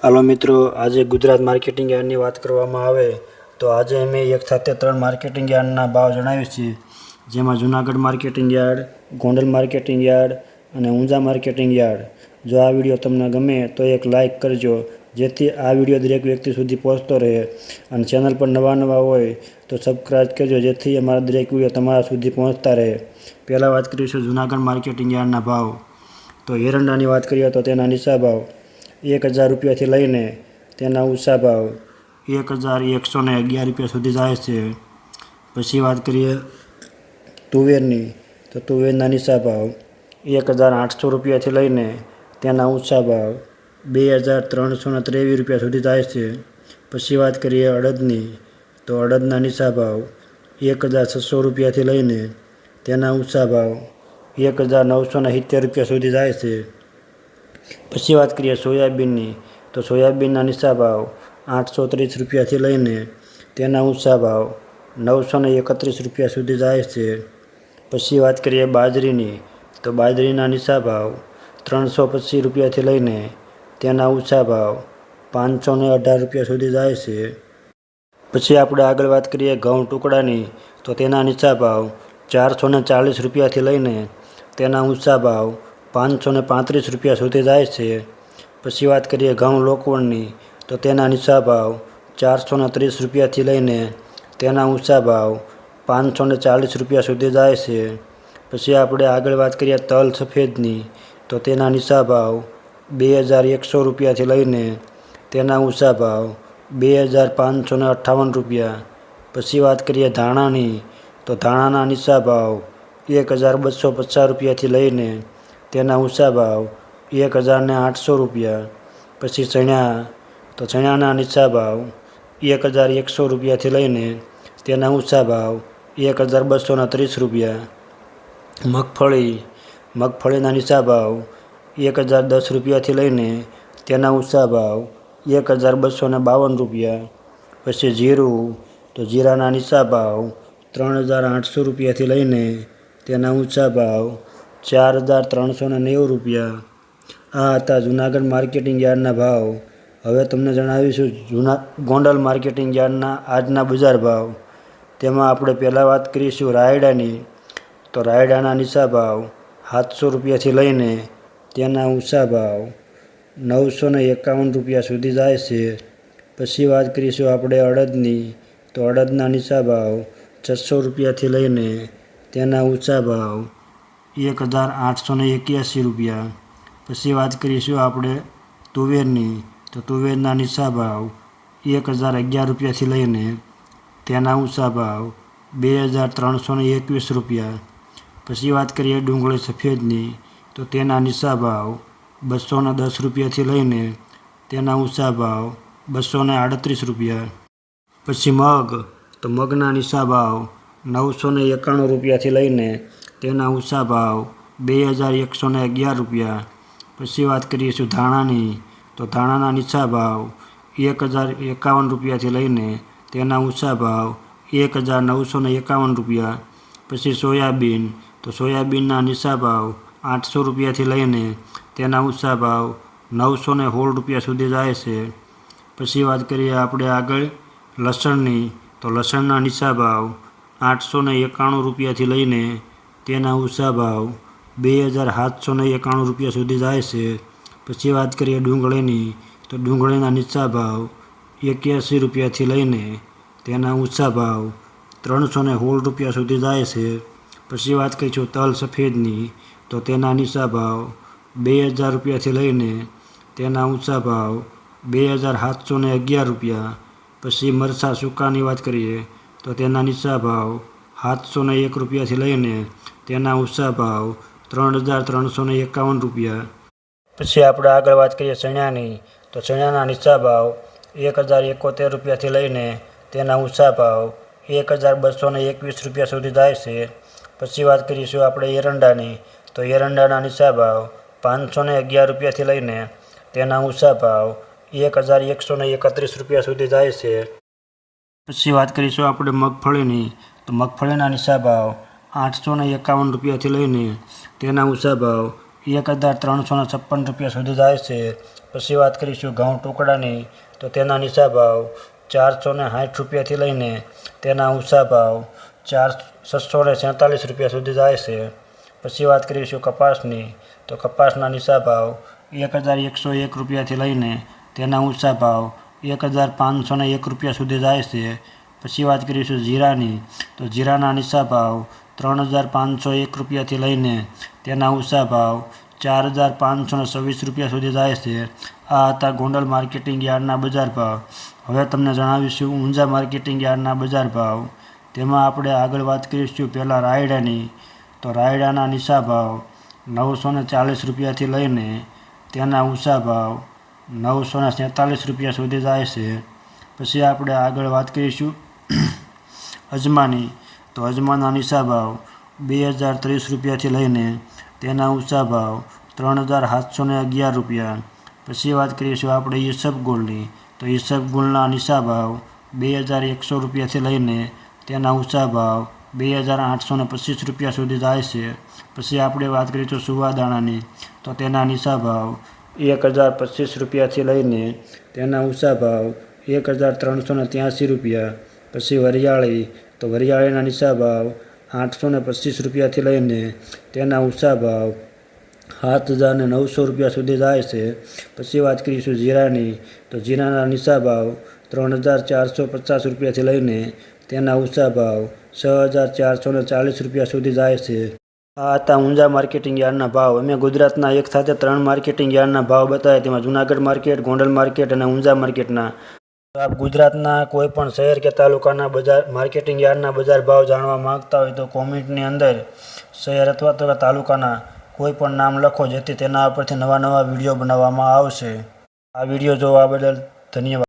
હાલો મિત્રો, આજે ગુજરાત માર્કેટિંગ યાર્ડની વાત કરવામાં આવે તો આજે અમે એક સાથે ત્રણ માર્કેટિંગ યાર્ડના ભાવ જણાવીએ છીએ. જેમાં Junagadh marketing yard, Gondal marketing yard અને ઊંઝા માર્કેટિંગ યાર્ડ. જો આ વીડિયો તમને ગમે તો એક લાઇક કરજો, જેથી આ વીડિયો દરેક વ્યક્તિ સુધી પહોંચતો રહે અને ચેનલ પર નવા નવા હોય તો સબસ્ક્રાઈબ કરજો, જેથી અમારા દરેક વીડિયો તમારા સુધી પહોંચતા રહે. પહેલાં વાત કરીશું જુનાગઢ માર્કેટિંગ યાર્ડના ભાવ. તો એરંડાની વાત કરીએ તો તેના નીચા ભાવ. એક હજાર રૂપિયાથી લઈને તેના ઊંચા ભાવ એક હજાર એકસો ને અગિયાર રૂપિયા સુધી જાય છે. પછી વાત કરીએ તુવેરની, તો તુવેરના નીચા ભાવ એક હજાર આઠસો રૂપિયાથી લઈને તેના ઊંચા ભાવ બે હજાર ત્રણસો ને ત્રેવીસ રૂપિયા સુધી જાય છે. પછી વાત કરીએ અડદની, તો અડદના નીચા ભાવ એક હજાર છસો રૂપિયાથી લઈને તેના ઊંચા ભાવ એક હજાર નવસો ને સિત્તેર રૂપિયા સુધી જાય છે. પછી વાત કરીએ સોયાબીનની, તો સોયાબીનના નીચા ભાવ આઠસો ત્રીસ રૂપિયાથી લઈને તેના ઊંચા ભાવ નવસો એકત્રીસ રૂપિયા સુધી જાય છે. પછી વાત કરીએ બાજરીની, તો બાજરીના નીચા ભાવ ત્રણસો પચીસ રૂપિયાથી લઈને તેના ઊંચા ભાવ પાંચસો અઢાર રૂપિયા સુધી જાય છે. પછી આપણે આગળ વાત કરીએ ઘઉં ટુકડાની, તો તેના નીચા ભાવ ચારસો ચાલીસ રૂપિયાથી લઈને તેના ઊંચા ભાવ પાંચસો ને પાંત્રીસ રૂપિયા સુધી જાય છે. પછી વાત કરીએ ઘઉં લોકવણની, તો તેના નીચા ભાવ ચારસો ને ત્રીસ રૂપિયાથી લઈને તેના ઊંચા ભાવ પાંચસો ને ચાલીસ રૂપિયા સુધી જાય છે. પછી આપણે આગળ વાત કરીએ તલ સફેદની, તો તેના નીચા ભાવ બે હજાર એકસો રૂપિયાથી લઈને તેના ઊંચા ભાવ બે હજાર પાંચસો ને અઠ્ઠાવન રૂપિયા. પછી વાત કરીએ ધાણાની, તો ધાણાના નીચા ભાવ એક હજાર બસો પચાસ રૂપિયાથી લઈને તેના ઊંચા ભાવ એક હજારને આઠસો રૂપિયા, પછી ચણ્યા, તો ચણાના નીચા ભાવ એક હજાર એકસો રૂપિયાથી લઈને તેના ઊંચા ભાવ એક હજાર બસોના ત્રીસ રૂપિયા. મગફળી, મગફળીના નીચા ભાવ એક હજાર દસ રૂપિયાથી લઈને તેના ઊંચા ભાવ એક હજાર બસો ને બાવન રૂપિયા. પછી જીરું, તો જીરાના નીચા ભાવ ત્રણ હજાર આઠસો રૂપિયાથી લઈને તેના ઊંચા ભાવ ચાર હજાર ત્રણસો ને નેવું રૂપિયા. આ હતા જુનાગઢ માર્કેટિંગ યાર્ડના ભાવ. હવે તમને જણાવીશું જૂના, ગોંડલ માર્કેટિંગ યાર્ડના આજના બજાર ભાવ. તેમાં આપણે પહેલાં વાત કરીશું રાયડાની. તો રાયડાના નીચા ભાવ સાતસો રૂપિયાથી લઈને તેના ઊંચા ભાવ નવસો ને એકાવન રૂપિયા સુધી જાય છે. પછી વાત કરીશું આપણે અડદની. તો અડદના નીચા ભાવ છસો રૂપિયાથી લઈને તેના ઊંચા ભાવ એક હજાર આઠસો ને એક્યાસી રૂપિયા. પછી વાત કરીશું આપણે તુવેરની. તો તુવેરના નીચા ભાવ એક હજાર અગિયાર રૂપિયાથી લઈને તેના ઊંચા ભાવ બે હજાર ત્રણસો ને એકવીસ રૂપિયા. પછી વાત કરીએ ડુંગળી સફેદની. તો તેના નીચા ભાવ બસો ને દસ રૂપિયાથી લઈને તેના ઊંચા ભાવ બસો ને આડત્રીસ રૂપિયા. પછી મગ. તો મગના નીચા ભાવ નવસો ને એકાણું રૂપિયાથી લઈને તેના ઊંચા ભાવ બે હજાર એકસો ને અગિયાર રૂપિયા. પછી વાત કરીએ છીએ ધાણાની. તો ધાણાના નીચા ભાવ એક હજાર એકાવન રૂપિયાથી લઈને તેના ઊંચા ભાવ એક હજાર નવસો ને એકાવન રૂપિયા. પછી સોયાબીન. તો સોયાબીનના નીચા ભાવ આઠસો રૂપિયાથી લઈને તેના ઊંચા ભાવ નવસો ને રૂપિયા સુધી જાય છે. પછી વાત કરીએ આપણે આગળ લસણની. તો લસણના નીચા ભાવ આઠસો એકાણું રૂપિયાથી લઈને તેના ઊંચા ભાવ બે હજાર સાતસો ને એકાણું રૂપિયા સુધી જાય છે. પછી વાત કરીએ ડુંગળીની, તો ડુંગળીના નીચા ભાવ એક્યાસી રૂપિયાથી લઈને તેના ઊંચા ભાવ ત્રણસો ને સોળ રૂપિયા સુધી જાય છે. પછી વાત કરીશું તલ સફેદની, તો તેના નીચા ભાવ બે હજાર રૂપિયાથી લઈને તેના ઊંચા ભાવ બે હજાર સાતસો ને અગિયાર રૂપિયા. પછી મરચાં સૂકાની વાત કરીએ, તો તેના નીચા ભાવ સાતસો ને એક રૂપિયાથી લઈને તેના ઉષા ભાવ ત્રણ હજાર ત્રણસો ને એકાવન રૂપિયા. પછી આપણે આગળ વાત કરીએ ચણાની તો ચણાના નીચા ભાવ એક હજાર એકોતેર રૂપિયાથી લઈને તેના ઊંચા ભાવ એક હજાર બસો ને એકવીસ રૂપિયા સુધી જાય છે. પછી વાત કરીશું આપણે એરંડાની. તો એરંડાના નીચા ભાવ પાંચસો ને અગિયાર રૂપિયાથી લઈને તેના ઊંચા ભાવ એક હજાર એકસો ને એકત્રીસ રૂપિયા સુધી જાય છે. પછી વાત કરીશું આપણે મગફળીની. તો મગફળીના નીચા ભાવ આઠસો ને એકાવન રૂપિયાથી લઈને તેના ઊંચા ભાવ એક હજાર ત્રણસો ને છપ્પન રૂપિયા સુધી જાય છે. પછી વાત કરીશું ઘઉં ટુકડાની, તો તેના નીચા ભાવ ચારસો ને સાઠ રૂપિયાથી લઈને તેના ઊંચા ભાવ ચાર છસો ને સેંતાલીસ રૂપિયા સુધી જાય છે. પછી વાત કરીશું કપાસની, તો કપાસના નીચા ભાવ એક હજાર એકસો એક રૂપિયાથી લઈને તેના ઊંચા ભાવ એક હજાર પાંચસો ને એક રૂપિયા સુધી જાય છે. પછી વાત કરીશું જીરાની, તો જીરાના નીચા ભાવ ત્રણ હજાર પાંચસો એક રૂપિયાથી લઈને તેના ઊંચા ભાવ ચાર હજાર પાંચસો છવ્વીસ રૂપિયા સુધી જાય છે. આ હતા ગોંડલ માર્કેટિંગ યાર્ડના બજાર ભાવ. હવે તમને જણાવીશું ઊંઝા માર્કેટિંગ યાર્ડના બજાર ભાવ. તેમાં આપણે આગળ વાત કરીશું પહેલાં રાયડાની. તો રાયડાના નીચા ભાવ નવસો ને ચાલીસ રૂપિયાથી લઈને તેના ઊંચા ભાવ નવસો ને સેંતાલીસ રૂપિયા સુધી જાય છે. પછી આપણે આગળ વાત કરીશું અજમાની. તો અજમાના નીચા ભાવ બે હજાર ત્રીસ રૂપિયાથી લઈને તેના ઊંચા ભાવ ત્રણ હજાર સાતસો ને અગિયાર રૂપિયા. પછી વાત કરીશું આપણે ઈસબગુલની તો ઈસબગુલના નીચા ભાવ બે હજાર એકસો રૂપિયાથી લઈને તેના ઊંચા ભાવ બે હજાર આઠસો ને પચીસ રૂપિયા સુધી જાય છે. પછી આપણે વાત કરીશું સુવાદાણાની તો તેના નીચા ભાવ એક હજાર પચીસ રૂપિયાથી લઈને તેના ઊંચા ભાવ એક હજાર ત્રણસો ને ત્યાંસી રૂપિયા. પછી વરિયાળી તો વરિયાળીના નીચા ભાવ આઠસો ને પચીસ રૂપિયાથી લઈને તેના ઊંચા ભાવ સાત હજારને નવસો રૂપિયા સુધી જાય છે. પછી વાત કરીશું જીરાની, તો જીરાના નીચા ભાવ ત્રણ હજાર ચારસો પચાસ રૂપિયાથી લઈને તેના ઊંચા ભાવ છ હજાર ચારસો ને ચાલીસ રૂપિયા સુધી જાય છે. આ હતા ઊંઝા માર્કેટિંગ યાર્ડના ભાવ. અમે ગુજરાતના એક સાથે ત્રણ માર્કેટિંગ યાર્ડના ભાવ બતાવ્યા. તેમાં જુનાગઢ માર્કેટ, ગોંડલ માર્કેટ અને ઊંઝા માર્કેટના. આપ ગુજરાતના કોઈ પણ શહેર કે તાલુકાના બજાર, માર્કેટિંગ યાર્ડના બજાર ભાવ જાણવા માંગતા હોય તો કોમેન્ટની અંદર શહેર અથવા તો તાલુકાના કોઈ પણ નામ લખો જેથી તેના ઉપરથી નવા નવા વીડિયો બનાવવામાં આવશે. આ વીડિયો જોવા બદલ ધન્યવાદ.